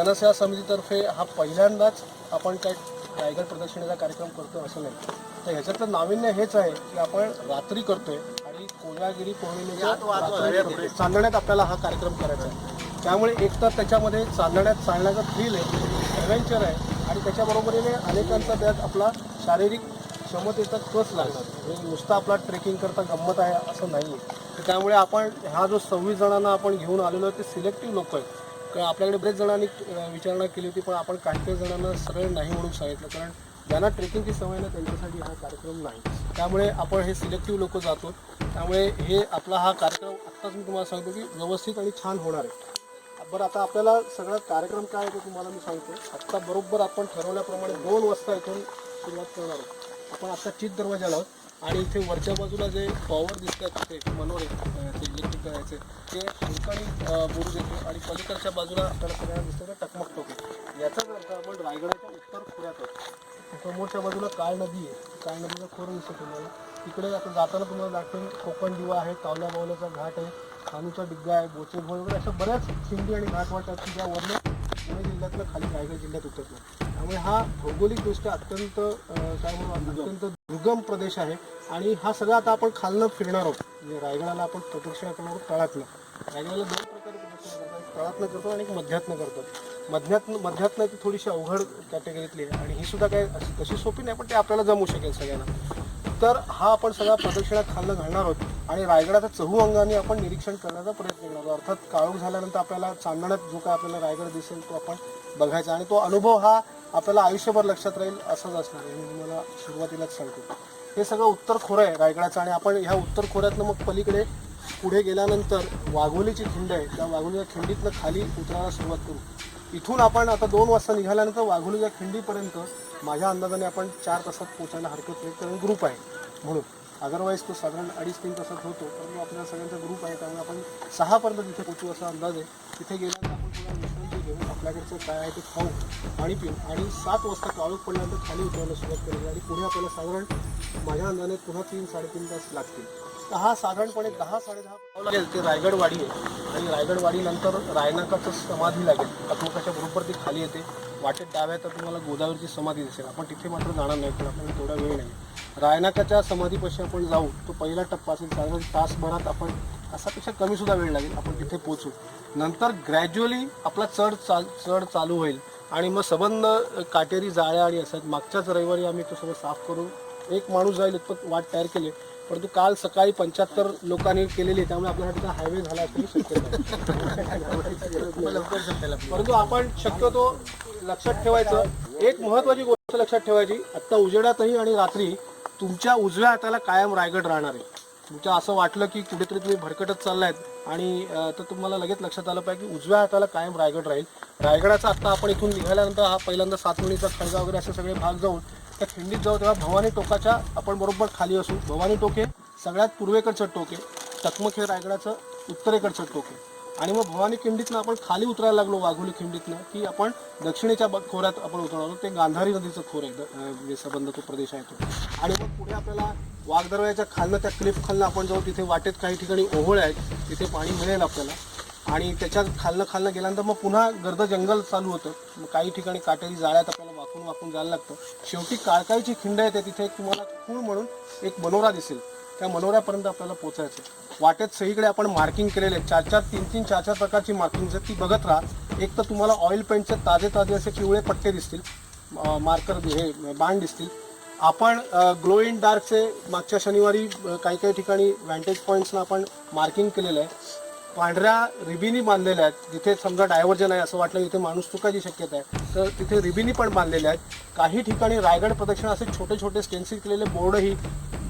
जनसेवा समितीतर्फे हा पहिल्यांदाच आपण काय रायगड प्रदर्शनाचा कार्यक्रम करतो असं नाही. तर ह्याच्यातलं नाविन्य हेच आहे की आपण रात्री करतोय आणि कोजागिरी पौर्णिमेच्या. चांदण्यात आपल्याला हा कार्यक्रम करायचा आहे. त्यामुळे एक तर त्याच्यामध्ये चांदण्यात चालण्याचा थ्रिल आहे ॲडव्हेंचर आहे आणि त्याच्याबरोबरीने अनेकांचा त्यात आपला शारीरिक क्षमतेचा कस लागणार. म्हणजे नुसता आपला ट्रेकिंग करता गंमत आहे असं नाही आहे तर त्यामुळे आपण हा जो सव्वीस जणांना आपण घेऊन आलेलो आहे ते सिलेक्टिव्ह लोक आहेत. आपल्याकडे बरेच जणांनी विचारणा केली होती पण आपण काही काही जणांना सरळ नाही म्हणून सांगितलं कारण ज्यांना ट्रेकिंगची सवय ना त्यांच्यासाठी हा कार्यक्रम नाही. त्यामुळे आपण हे सिलेक्टिव्ह लोक जातो. त्यामुळे हे आपला हा कार्यक्रम आत्ताच मी तुम्हाला सांगतो की व्यवस्थित आणि छान होणार आहे. बरं आता आपल्याला सगळा कार्यक्रम काय आहे ते तुम्हाला मी सांगतो. आत्ता बरोबर आपण ठरवल्याप्रमाणे दोन वाजता इथून सुरुवात करणार आहोत. आपण आत्ता चित दरवाजाला आहोत. आणि इथे वरच्या बाजूला जे पॉवर दिसतात ते मनोरे ते इलेक्ट्रिक करायचे ते ठिकाणी बुरुज येते आणि पलीकडच्या बाजूला आपल्याला सगळ्यांना दिसतं टकमक टोके. याचाच अर्थ आपण रायगडाच्या उत्तर खोऱ्यात आहोत समोरच्या बाजूला काळ नदी आहे. काळ नदीचा खोरं दिसतं तुम्हाला. तिकडे आता जाताना तुम्हाला दाखवेन कोकण दिवा आहे कावल्या बावल्याचा घाट आहे खानूचा डिग्गा आहे बोचेभोळ वगैरे अशा बऱ्याच खिंडी आणि घाट आहेत की ज्या वरनं पुणे जिल्ह्यातलं खाली रायगड जिल्ह्यात उतरतो त्यामुळे हा भौगोलिकदृष्ट्या अत्यंत काय म्हणू अत्यंत दुर्गम प्रदेश आहे. आणि हा सगळा आता आपण खालनं फिरणार आहोत. म्हणजे रायगडाला आपण प्रदक्षिणा करणार आहोत तळातनं. रायगडाला दोन प्रकारे प्रदक्षिणा करतात तळातनं करतो आणि एक मध्यातनं करतात मध्यातनं मध्यातनं ती थोडीशी अवघड कॅटेगरीतली आहे. आणि ही सुद्धा काय तशी सोपी नाही पण ते आपल्याला जमू शकेल सगळ्यांना. तर हा आपण सगळा प्रदक्षिणा खालनं घालणार आहोत. आणि रायगडाचा चहू अंगाने आपण निरीक्षण करण्याचा प्रयत्न करणार आहोत. अर्थात काळोख झाल्यानंतर आपल्याला चांदण्यात जो काय आपल्याला रायगड दिसेल तो आपण बघायचा आणि तो अनुभव हा आपल्याला आयुष्यभर लक्षात राहील असंच असणार आहे. मी तुम्हाला सुरुवातीलाच सांगतो. हे सगळं उत्तर खोरं आहे रायगडाचं आणि आपण ह्या उत्तर खोऱ्यातनं मग पलीकडे पुढे गेल्यानंतर वाघोलीची खिंड आहे. त्या वाघोलीच्या खिंडीतनं खाली उतरायला सुरुवात करू. इथून आपण आता दोन वाजता निघाल्यानंतर वाघोलीच्या खिंडीपर्यंत माझ्या अंदाजाने आपण चार तासात पोचायला हरकत नाही कारण ग्रुप आहे. म्हणून अदरवाईज तो साधारण अडीच तीन तासात होतो परंतु आपल्या सगळ्यांचा ग्रुप आहे त्यामुळे आपण सहापर्यंत तिथे पोचू असा अंदाज आहे तिथे गेल्यानंतर आपण थोडा विश्रांती घेऊन आपल्याकडचं काय आहे ते खाऊ पाणी पिऊ आणि सात वाजता काळोख पडल्यानंतर खाली उतरायला सुरुवात करेल आणि पुढे आपल्याला साधारण माझ्या अंदाजाने पुन्हा तीन साडेतीन तास लागतील. दहा साधारणपणे दहा साडेदहा पाव लागेल. ते रायगडवाडी आहे. आणि रायगडवाडीनंतर रायनाकाचं समाधी लागेल. अकमकाच्या बरोबर ती खाली येते. वाटेत डाव्या तर तुम्हाला गोदावरीची समाधी दिसेल. आपण तिथे मात्र जाणार नाही पण आपल्याला तेवढा वेळ नाही. रायनाकाच्या समाधीपाशी आपण जाऊ तो पहिला टप्पा असेल. साधारण तासभरात आपण असापेक्षा कमीसुद्धा वेळ लागेल. आपण तिथे पोचू नंतर ग्रॅज्युअली आपला चढ चाल चढ चालू होईल. आणि मग सबंध काटेरी जाळ्या आणि असतात मागच्याच रविवारी आम्ही तो सगळं साफ करून एक माणूस जाईल इतपत वाट तयार केली. परंतु काल सकाळी पंच्याहत्तर लोकांनी केलेली त्यामुळे आपल्यासाठी हायवे झाला असं शक्य परंतु आपण शक्यतो लक्षात ठेवायचं एक महत्वाची गोष्ट लक्षात ठेवायची आत्ता उजेडातही आणि रात्री तुमच्या उजव्या हाताला कायम रायगड राहणार आहे. तुमच्या असं वाटलं की कुठेतरी तुम्ही भरकटत चाललायत आणि तर तुम्हाला लगेच लक्षात आलं पाहिजे की उजव्या हाताला कायम रायगड राहील. रायगडाचा आत्ता आपण इथून निघाल्यानंतर हा पहिल्यांदा सातवणीचा खळगा वगैरे असे सगळे भाग जाऊन त्या खिंडीत जाऊ तेव्हा भवानी टोकाच्या आपण बरोबर खाली असू. भवानी टोके सगळ्यात पूर्वेकडचं टोके टकमक हे रायगडाचं उत्तरेकडचं टोके. आणि मग भवानी खिंडीतनं आपण खाली उतरायला लागलो वाघोली खिंडीतनं की आपण दक्षिणेच्या ब- खोऱ्यात आपण उतरलो ते गांधारी नदीचं खोर आहे द- संबंध तो प्रदेश आहे तो. आणि मग पुढे आपल्याला वाघदरव्याच्या खालनं त्या क्लिफ खालनं आपण जाऊ तिथे वाटेत काही ठिकाणी ओहोळ आहेत तिथे पाणी मिळेल आपल्याला. आणि त्याच्या खालनं खालनं गेल्यानंतर मग पुन्हा गर्द जंगल चालू होतं. मग काही ठिकाणी काटेरी जाळ्यात आपल्याला आपण जायला लागतो. शेवटी काळकाईची खिंड येते तिथे एक तुम्हाला खूळ म्हणून एक मनोरा दिसेल. त्या मनोऱ्यापर्यंत आपल्याला पोचायचं वाटेत सगळीकडे आपण मार्किंग केलेले चार चार तीन तीन चार चार प्रकारची मार्किंग आहेत ती बघत राहा एक तर तुम्हाला ऑइल पेंटचे ताजे ताजे असे पिवळे पट्टे दिसतील. मार्कर हे बाण दिसतील. आपण ग्लो इन डार्कचे मागच्या शनिवारी काही काही ठिकाणी व्हॅन्टेज पॉईंट्सना आपण मार्किंग केलेलं आहे. पांढऱ्या रिबिनी बांधलेल्या आहेत. जिथे समजा डायव्हर्जन आहे असं वाटलं तिथे माणूस चुकायची शक्यता आहे तर तिथे रिबिनी पण बांधलेल्या आहेत. काही ठिकाणी रायगड प्रदक्षिणा असे छोटे छोटे स्टेन्सिल केलेले बोर्डही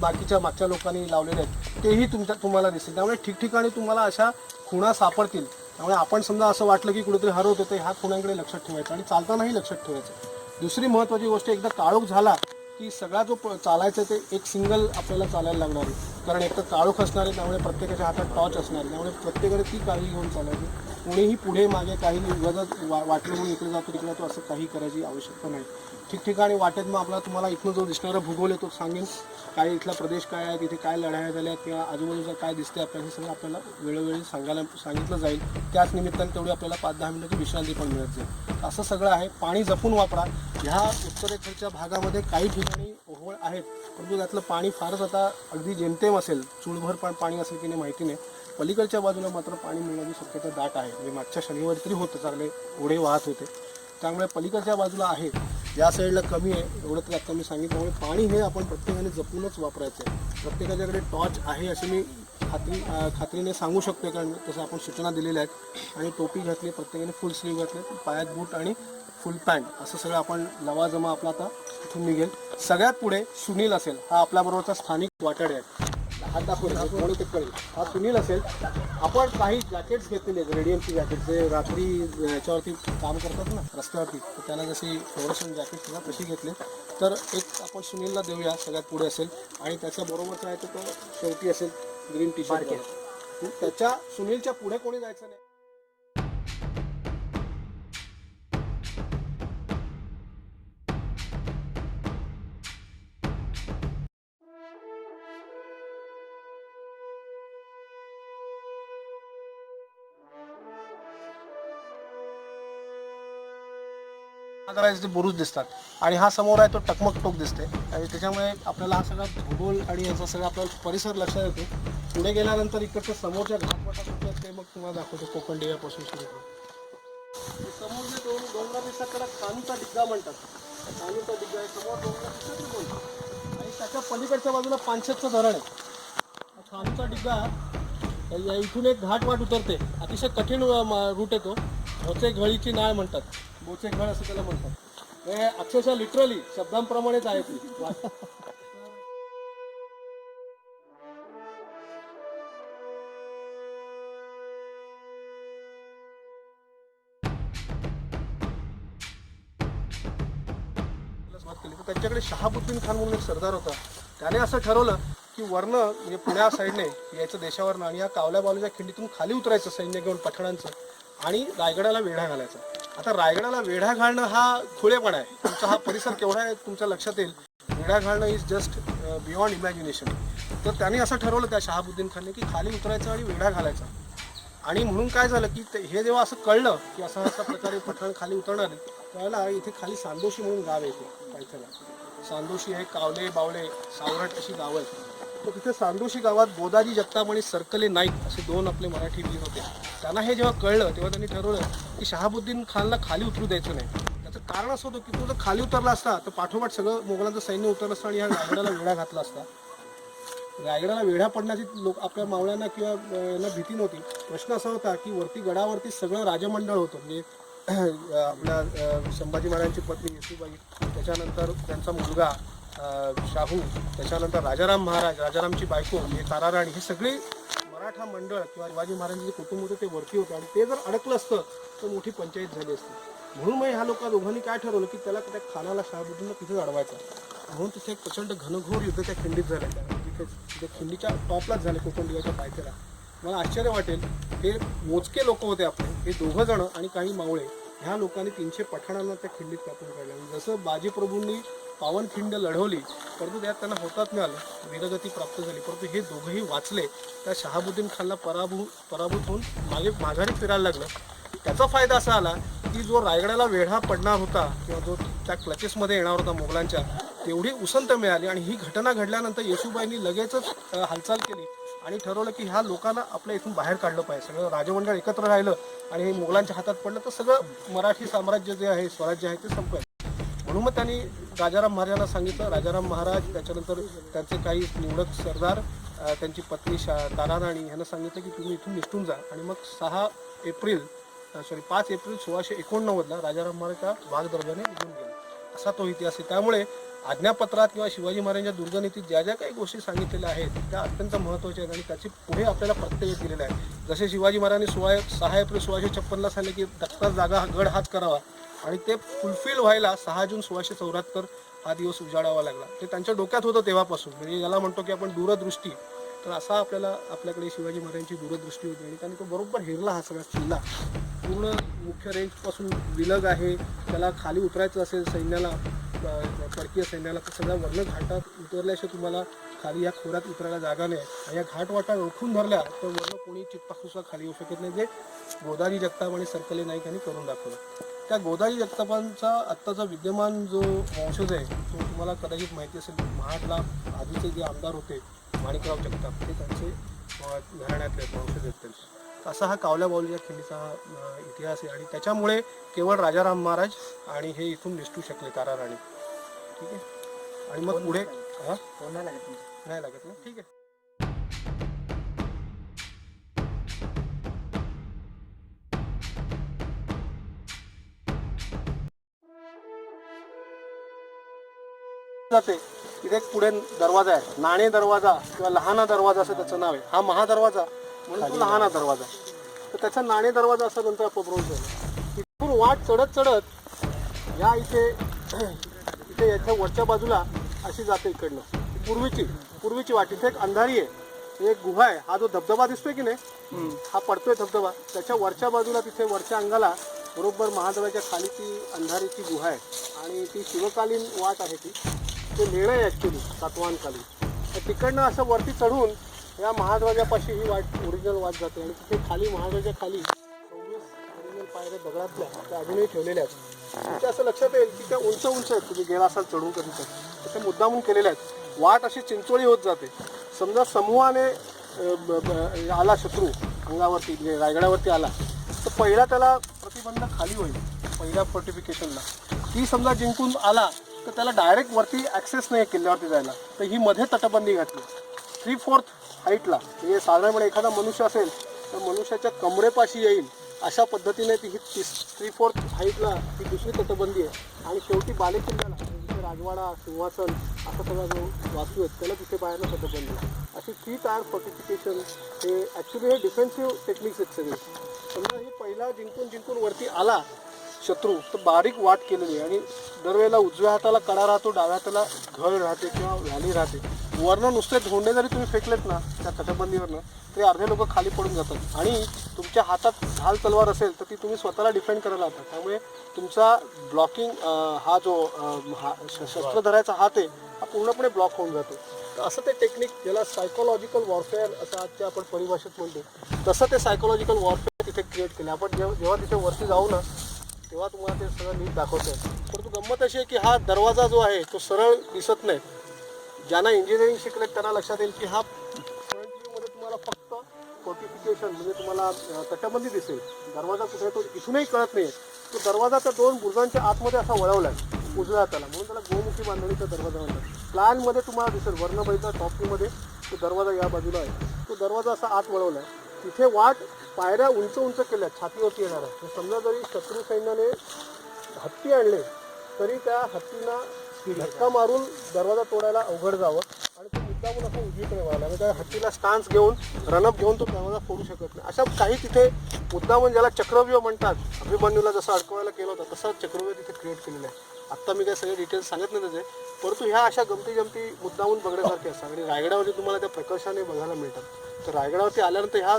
बाकीच्या मागच्या लोकांनी लावलेले आहेत. तेही तुमच्या तुम्हाला दिसतील त्यामुळे ठिकठिकाणी तुम्हाला अशा खुणा सापडतील. त्यामुळे आपण समजा असं वाटलं की कुठेतरी हरवतो होते ह्या खुणांकडे लक्षात ठेवायचं आणि चालतानाही लक्षात ठेवायचं. दुसरी महत्त्वाची गोष्ट एकदा काळोख झाला की सगळा जो प- चालायचा ते एक सिंगल आपल्याला चालायला लागणार आहे. कारण एक तर काळोख असणार आहे त्यामुळे प्रत्येकाच्या हातात टॉर्च असणार आहे. त्यामुळे प्रत्येकाने ती काळजी घेऊन चालायची. कोणीही पुढे मागे काही विवादात वा वाटलं म्हणून इकडे जातो तिकडे जातो असं काही करायची आवश्यकता नाही. ठिकठिकाणी वाटेत मग आपला तुम्हाला इथनं जो दिसणारा भूगोल आहे तो सांगेन काय इथला प्रदेश काय आहे तिथे काय लढाया झाल्या किंवा आजूबाजूला काय दिसते आपल्याला हे सगळं आपल्याला वेळोवेळी सांगायला सांगितलं जाईल. त्याच निमित्ताने तेवढी आपल्याला पाच दहा मिनिटाची विश्रांती पण मिळत जाईल. असं सगळं आहे. पाणी जपून वापरा. ह्या उत्तरेकडच्या भागामध्ये काही ठिकाणी ओहळ आहेत परंतु त्यातलं पाणी फारच आता अगदी जेमतेम असेल चूळभर पण पाणी असेल की नाही माहिती नाही. पलीकडच्या बाजूला मात्र पाणी मिळण्याची शक्यता दाट आहे. म्हणजे मागच्या शनिवारी तरी होतं चांगले ओढे वाहत होते. त्यामुळे पलीकडच्या बाजूला आहे. या साईडला कमी आहे. एवढं तर आता मी सांगितल्यामुळे पाणी हे आपण प्रत्येकाने जपूनच वापरायचं आहे प्रत्येकाच्याकडे टॉर्च आहे अशी मी खात्री खात्रीने सांगू शकतो कारण तसं आपण सूचना दिलेल्या आहेत. आणि टोपी घातली प्रत्येकाने फुल स्लीव घातले पायात बूट आणि फुल पॅन्ट असं सगळं आपण लवाजमा आपला आता इथून निघेल. सगळ्यात पुढे सुनील असेल. हा आपल्याबरोबरचा स्थानिक वाटाडे आहे. हात दाखवले कोणी ते कळेल. हा सुनील असेल. आपण काही जॅकेट्स घेतलेले आहेत. रेडियमची जॅकेट जे रात्री याच्यावरती काम करतात ना रस्त्यावरती तर त्यांना जशी फ्लोरेशन जॅकेट सुद्धा तशी घेतले. तर एक आपण सुनीलला देऊया सगळ्यात पुढे असेल. आणि त्याच्या बरोबरचा आहे तर तो शेवटी असेल ग्रीन टी शर्ट त्याच्या सुनीलच्या पुढे कोणी जायचं नाही. आधाराचे बुरुज दिसतात. आणि हा समोर आहे तो टकमक टोक दिसते. आणि त्याच्यामुळे आपल्याला हा सगळा भूगोल आणि याचा सगळा आपला परिसर लक्षात येतो. पुढे गेल्यानंतर इकडच्या समोरच्या घाटवाटा कुठे ते मग तुम्हाला दाखवतो कोकण डेव्यापासून सुरू करून. समोर जे दोन डोंगरा दिसतात त्याला खानूचा डिग्गा म्हणतात. कानूचा खानूचा डिग्गा आहे समोर डोंगरा दिसतात दोन. आणि त्याच्या पलीकडच्या बाजूला पानशेतचं धरण आहे. हा खानूचा डिग्गा या इथून एक घाट वाट उतरते. अतिशय कठीण रूट येतो बोचे घळीची नाळ म्हणतात. बोचे घळ असं त्याला म्हणतात. हे अक्षरशः लिटरली शब्दांप्रमाणेच आहे ती. वाट. केली. त्यांच्याकडे शहाबुद्दीन खान म्हणून एक सरदार होता. त्याने असं ठरवलं की वर्ण म्हणजे पुण्या साईडने यायचं देशावरनं आणि या कावल्या बालूच्या खिंडीतून खाली उतरायचं सैन्य घेऊन पठाणांचं आणि रायगडाला वेढा घालायचा. आता रायगडाला वेढा घालणं हा खुळेपणा आहे. तुमचा हा परिसर केवढा आहे तुमच्या लक्षात येईल. वेढा घालणं इज जस्ट बियॉन्ड इमॅजिनेशन तर त्याने असं ठरवलं त्या शहाबुद्दीन खानने की खाली उतरायचं आणि वेढा घालायचा. आणि म्हणून काय झालं की ते- हे जेव्हा असं कळलं की असं अशा प्रकारे पठाण खाली उतरणार आहे, त्यावेळेला इथे खाली सांदोशी म्हणून गाव येते पायथ्याला सांदोशी हे कावले बावले सावरट अशी गावं आहेत. तर तिथे सांदोशी गावात गोदाजी जगताप आणि सरकले नाईक असे दोन आपले मराठी वीर होते. त्यांना हे जेव्हा कळलं तेव्हा त्यांनी ठरवलं की शहाबुद्दीन खानला खाली उतरू द्यायचं नाही. त्याचं कारण असं होतं की तो जर खाली उतरला असता तर पाठोपाठ सगळं मोगलांचं सैन्य उतरलं असतं आणि ह्या रायगडाला वेढा घातला असता. रायगडाला वेढा पडण्याची लोक आपल्या मावळ्यांना किंवा यांना भीती नव्हती. प्रश्न असा होता की वरती गडावरती सगळं राजमंडळ होतं. म्हणजे आपल्या संभाजी महाराजांची पत्नी येसूबाई त्याच्यानंतर त्यांचा मुलगा शाहू त्याच्यानंतर राजाराम महाराज राजारामची बायको हे ताराराणी हे सगळे मराठा मंडळ किंवा शिवाजी महाराजांचे कुटुंब होते ते वरती होते आणि ते जर अडकलं असतं तर मोठी पंचायत झाली असती. म्हणून मग ह्या लोकांना दोघांनी काय ठरवलं की त्याला त्या खानाला शहाबुद्दीनला तिथेच अडवायचं. म्हणून तिथे एक प्रचंड घनघोर युद्ध त्या खिंडीत झालं. तिथे तिथे खिंडीच्या टॉपलाच झाले कोकण दिव्याच्या पायथ्याला. मला आश्चर्य वाटेल हे मोजके लोक होते आपले हे दोघं जण आणि काही मावळे. ह्या लोकांनी तीनशे पठाणांना त्या खिंडीत कापून काढल्या. आणि जसं बाजीप्रभूंनी पावनखिंड लढवली परंतु त्यात त्यांना होतात मिळालं वीरगती प्राप्त झाली. परंतु हे दोघंही वाचले. त्या शहाबुद्दीन खानला पराभू पराभूत होऊन मागे माघारी फिरायला लागलं. त्याचा फायदा असा आला की जो रायगडाला वेढा पडणार होता किंवा जो त्या क्लचेसमध्ये येणार होता मुघलांच्या तेवढी उसंत मिळाली आणि ही घटना घडल्यानंतर येशूबाईंनी लगेचच हालचाल केली. आणि ठरवलं की ह्या लोकांना आपल्या इथून बाहेर काढलं पाहिजे. सगळं राजमंडळ एकत्र राहिलं आणि हे मुघलांच्या हातात पडलं तर सगळं मराठी साम्राज्य जे आहे स्वराज्य आहे ते संपलं. म्हणून मग त्यांनी राजाराम महाराजांना सांगितलं. राजाराम महाराज त्याच्यानंतर त्यांचे काही निवडक सरदार त्यांची पत्नी शा ताराराणी यांना सांगितलं की तुम्ही इथून निघून जा. आणि मग सहा एप्रिल सॉरी पाच एप्रिल सोळाशे एकोणनव्वदला राजाराम महाराज त्या वाघ दर्जाने निघून गेले. असा तो इतिहास आहे. त्यामुळे आज्ञापत्रात किंवा शिवाजी महाराजांच्या दुर्गनीतीत ज्या ज्या काही गोष्टी सांगितलेल्या आहेत त्या अत्यंत महत्त्वाच्या आहेत आणि त्याची पुढे आपल्याला प्रत्यय दिलेला आहे जसे शिवाजी महाराजांनी सोळा सहा एप्रिल सोळाशे छप्पनला सांगितले की दत्ता जागा हा गड हात करावा आणि ते फुलफिल व्हायला सहा जून सोळाशे चौऱ्याहत्तर हा दिवस उजाडावा लागला. ते त्यांच्या डोक्यात होतं तेव्हापासून. म्हणजे याला म्हणतो की आपण दूरदृष्टी. तर असा आपल्याला आपल्याकडे शिवाजी महाराजांची दूरदृष्टी होती आणि त्यांनी तो बरोबर हेरला हा सगळा किल्ला. पूर्ण मुख्य रेंजपासून विलग आहे त्याला खाली उतरायचं असेल सैन्याला परकीय सैन्याला तर सगळ्या वर्ण घाटात उतरल्याशिवाय तुम्हाला खाली या खोऱ्यात उतरायला जागा नाही. आणि या घाटवाटा रोखून धरल्या तर वर्ण कोणी चित्पासून खाली येऊ शकत नाही. जे गोदाजी जगताप आणि सरकले नाईक यांनी करून दाखवलं. त्या गोदाजी जगतापांचा आत्ताचा विद्यमान जो वंशज आहे तो तुम्हाला कदाचित माहिती असेल महाडला आधीचे जे आमदार होते माणिकराव जगताप ते त्यांचे घराण्यातले वंशज आहेत त्यांचे. असा हा कावल्या बावलीच्या खिंडीचा हा, इतिहास आहे. आणि त्याच्यामुळे केवळ राजाराम महाराज आणि हे इथून निसटू शकले तारा राणी ठीक आहे? आणि मग पुढे हा? नाही लागत ना? ठीक आहे. जाते. इथे एक पुढे दरवाजा आहे. नाणे दरवाजा किंवा लहाना दरवाजा असं त्याचं नाव आहे. हा महादरवाजा म्हणून तो लहाना दरवाजा. तर त्याचा नाणे दरवाजा असं नंतर अपभ्रंश झाला तिथून वाट चढत चढत या इथे इथे याच्या वरच्या बाजूला अशी जाते इकडनं. पूर्वीची पूर्वीची वाट. इथे एक अंधारी आहे. एक गुहा आहे. हा जो धबधबा दिसतोय की नाही? हा पडतोय धबधबा. त्याच्या वरच्या बाजूला तिथे वरच्या अंगाला बरोबर महादेवाच्या खालीची अंधारीची गुहा आहे. आणि ती शिवकालीन वाट आहे ती. ते लेणं आहे ॲक्च्युली सातवाहनकालीन तर तिकडनं असं वरती चढून या महाध्वजापाशी ही वाट ओरिजिनल वाट जाते. आणि तिथे खाली महाध्वजा खाली सव्वीस ओरिजिनल पायऱ्या दगडातल्या त्या अजूनही ठेवलेल्या आहेत. तिथे असं लक्षात येईल की त्या उंच उंच आहेत. तुम्ही गेला असाल चढून कधी तर. तर त्या मुद्दामून केलेल्या आहेत. वाट अशी चिंचोळी होत जाते. समजा समूहाने ब- ब- आला शत्रू अंगावरती म्हणजे रायगडावरती आला तर पहिला त्याला प्रतिबंध खाली होईल पहिल्या फोर्टिफिकेशनला ती समजा जिंकून आला तर त्याला डायरेक्ट वरती ॲक्सेस नाही आहे किल्ल्यावरती जायला. तर ही मध्ये तटबंदी घातली. थ्री फोर्थ हाईटला म्हणजे साधारणपणे एखादा मनुष्य असेल तर मनुष्याच्या कमरेपाशी येईल अशा पद्धतीने ती ही तीस थ्री फोर्थ हाईटला ही दुसरी तटबंदी आहे. आणि शेवटी बालेकिल्ल्याला म्हणजे राजवाडा सिंहासन असा सगळा जो वास्तू आहेत त्याला तिथे बाहेरनं तटबंदी आहे. अशी थ्री टायर फोर्टिफिकेशन हे ॲक्च्युली हे डिफेन्सिव्ह टेक्निक्स आहेत सगळे. समजा ही पहिला जिंकून जिंकून वरती आला शत्रू. तर बारीक वाट केलेली आहे. आणि दरवेळेला उजव्या हाताला कडा राहतो डाव्या हाताला घळ राहते किंवा व्हॅली राहते. वरनं नुसते धोंडे जरी तुम्ही फेकलेत ना त्या तटबंदीवरनं तरी अर्धे लोक खाली पडून जातात. आणि तुमच्या हातात ढाल तलवार असेल तर ती तुम्ही स्वतःला डिफेंड करायला हवं त्यामुळे तुमचा ब्लॉकिंग हा जो हा श- शस्त्र धरायचा हात आहे हा पूर्णपणे ब्लॉक होऊन जातो. तर असं ते टेक्निक ज्याला सायकोलॉजिकल वॉरफेअर असं आजच्या आपण परिभाषेत म्हणतो तसं ते सायकोलॉजिकल वॉरफेअर तिथे क्रिएट केलं. आपण जेव्हा जेव्हा तिथे वरती जाऊ ना तेव्हा तुम्हाला ते सगळं नीट दाखवतं परंतु गंमत अशी आहे की हा दरवाजा जो आहे तो सरळ दिसत नाही. ज्यांना इंजिनिअरिंग शिकले त्यांना लक्षात येईल की हा फ्रंट व्ह्यूमध्ये तुम्हाला फक्त फोर्टिफिकेशन म्हणजे तुम्हाला तटबंदी दिसेल. दरवाजा कुठे तो इथूनही कळत नाही तो दरवाजा त्या दोन बुर्जांच्या आतमध्ये असा वळवला आहे उजव्या त्याला म्हणून त्याला गोमुखी बांधणीचा दरवाजा म्हणतात. प्लॅनमध्ये तुम्हाला दिसेल वर्णबाईचा टॉपीमध्ये तो दरवाजा या बाजूला आहे. तो दरवाजा असा आत वळवला आहे तिथे वाट पायऱ्या उंच उंच केल्या छातीवरती येणार आहे तर समजा जरी शत्रू सैन्याने हत्ती आणले तरी त्या हत्तींना धक्का मारून दरवाजा तोडायला अवघड जावं आणि तो मुद्दामून असा उजवीकडे व्हायला म्हणजे त्या हत्तीला स्टान्स घेऊन रनअप घेऊन तो दरवाजा फोडू शकत नाही. अशा काही तिथे मुद्दामून ज्याला चक्रव्यूह म्हणतात अभिमन्यूला जसं अडकवायला केलं होतं तसं चक्रव्यूह तिथे क्रिएट केलेलं आहे. आत्ता मी काय सगळे डिटेल्स सांगत नाही त्याचे परंतु ह्या अशा गमती जमती मुद्दामून बघण्यासारखे असतात. आणि रायगडावरती तुम्हाला त्या प्रकर्षाने बघायला मिळतात. तर रायगडावरती आल्यानंतर ह्या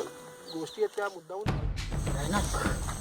गोष्टी आहेत त्या मुद्दामून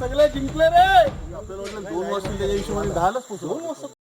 सगळे जिंकले रे. आपल्याला वाटलं दोन वर्ष त्याच्या हिशोबाने दहालाच पोचलो.